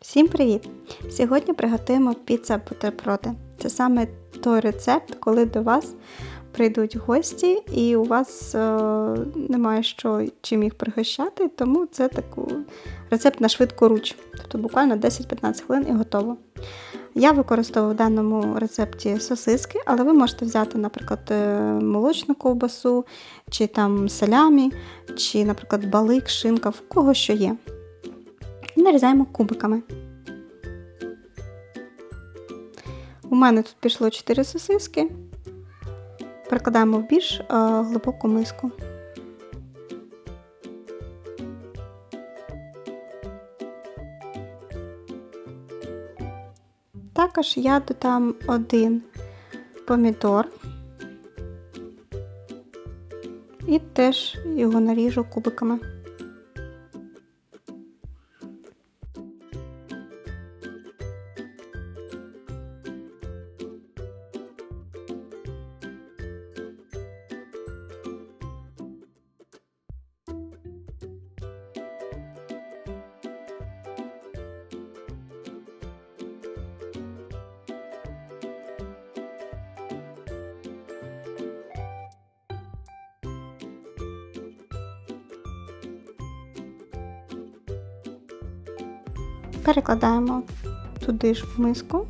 Всім привіт! Сьогодні приготуємо піца бутерброди. Це саме той рецепт, коли до вас прийдуть гості і у вас е, немає що чим їх пригощати, тому це таку рецепт на швидку руч. Тобто буквально 10-15 хвилин і готово. Я використовую в даному рецепті сосиски, але ви можете взяти, наприклад, е, молочну ковбасу, чи там салямі, чи, наприклад, балик, шинка, в кого що є. І нарізаємо кубиками. У мене тут пішло 4 сосиски. Перекладаємо в більш е, глибоку миску. Також я додам один помідор і теж його наріжу кубиками. Перекладаємо туди ж в миску.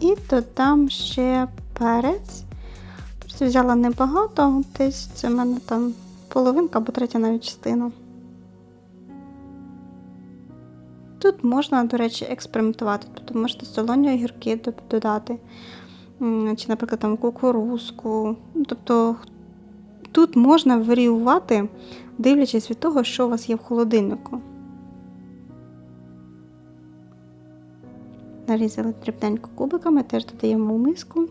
І додам ще перець. Просто взяла небагато, десь це в мене там половинка або третя навіть частина. Тут можна, до речі, експериментувати, тобто можете солоні огірки додати, чи, наприклад, там кукурузку. Ну, Тобто Тут можна варіювати, дивлячись від того, що у вас є в холодильнику. Нарізали дрібненько кубиками, теж додаємо в миску.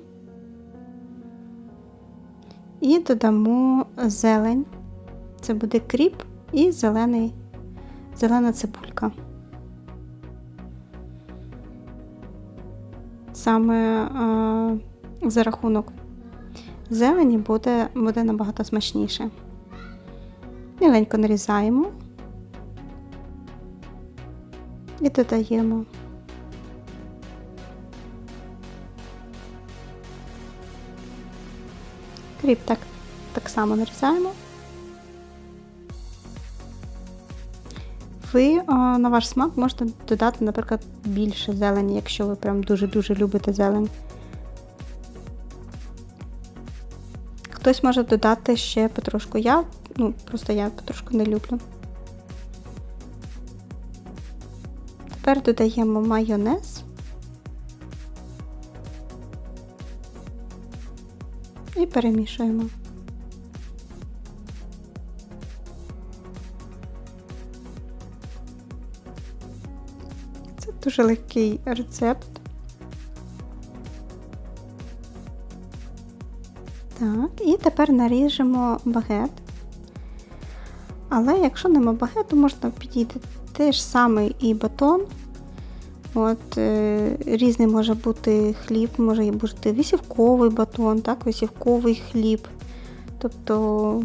І додамо зелень. Це буде кріп і зелений, зелена цибулька. Саме е, за рахунок зелені буде, буде набагато смачніше. Міленько нарізаємо і додаємо. Кріп так, так само нарізаємо. Ви на ваш смак можете додати, наприклад, більше зелені, якщо ви прям дуже-дуже любите зелень. Хтось може додати ще петрушку. Я, ну, просто я петрушку не люблю. Тепер додаємо майонез і перемішуємо. Це дуже легкий рецепт. Так, і тепер наріжемо багет. Але якщо нема багету, можна підійти теж самий і батон. От, е, Різний може бути хліб, може бути висівковий батон, так, висівковий хліб. Тобто,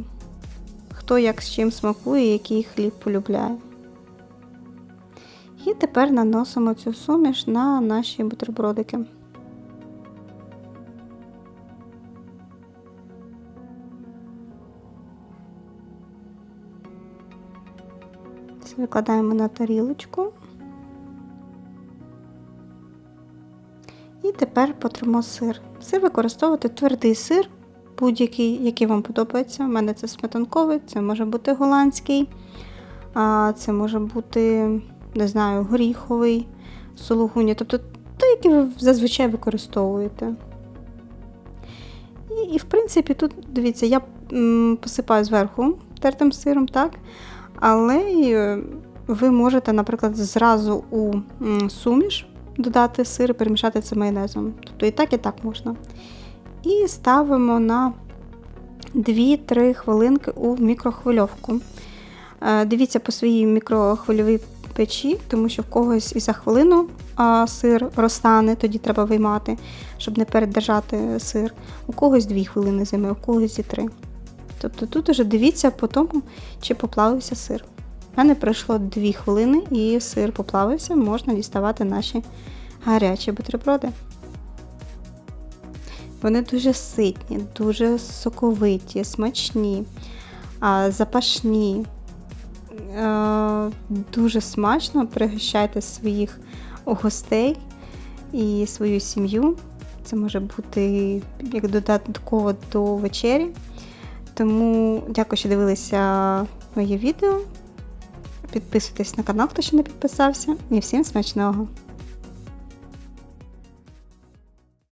хто як з чим смакує, який хліб полюбляє. І тепер наносимо цю суміш на наші бутербродики. Викладаємо на тарілочку. І тепер потримо сир. Сир використовувати твердий сир, будь-який, який вам подобається. У мене це сметанковий, це може бути голландський, це може бути, не знаю, горіховий, сологуня, тобто той, який ви зазвичай використовуєте. І, і в принципі, тут, дивіться, я посипаю зверху тертим сиром, так? Але е, ви можете, наприклад, зразу у суміш додати сир і перемішати це майонезом. Тобто і так, і так можна. І ставимо на 2-3 хвилинки у мікрохвильовку. Е, дивіться по своїй мікрохвильовій печі, тому що в когось і за хвилину сир розтане, тоді треба виймати, щоб не передержати сир. У когось 2 хвилини займе, у когось і 3. Тобто тут уже дивіться по тому, чи поплавився сир. У мене пройшло 2 хвилини і сир поплавився, можна діставати наші гарячі бутерброди. Вони дуже ситні, дуже соковиті, смачні, запашні. Е, Дуже смачно пригощайте своїх гостей і свою сім'ю. Це може бути як додатково до вечері. Тому дякую, що дивилися моє відео. Підписуйтесь на канал, хто ще не підписався. І всім смачного!